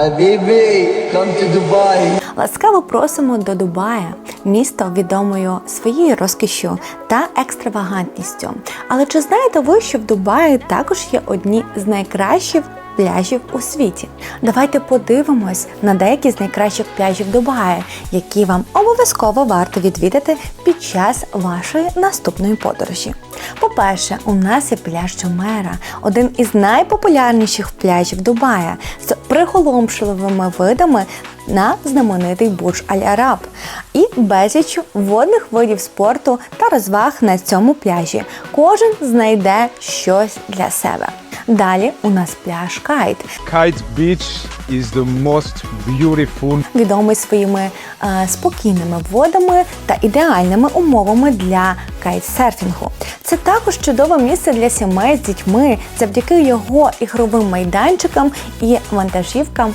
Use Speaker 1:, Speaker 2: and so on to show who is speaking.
Speaker 1: Come to Dubai.
Speaker 2: Ласкаво просимо до Дубая, місто відомою своєю розкішю та екстравагантністю. Але чи знаєте ви, що в Дубаї також є одні з найкращих пляжів у світі? Давайте подивимось на деякі з найкращих пляжів Дубая, які вам обов'язково варто відвідати під час вашої наступної подорожі. По-перше, у нас є пляж Чомера, один із найпопулярніших пляжів Дубая з приголомшливими видами на знаменитий Бурж Аль-Араб і безліч водних видів спорту та розваг на цьому пляжі. Кожен знайде щось для себе. Далі у нас пляж Кайт,
Speaker 3: Кайт Біч is the most beautiful.
Speaker 2: Відомий своїми е, спокійними водами та ідеальними умовами для кайтсерфінгу. Це також чудове місце для сімей з дітьми. Завдяки його ігровим майданчикам і вантажівкам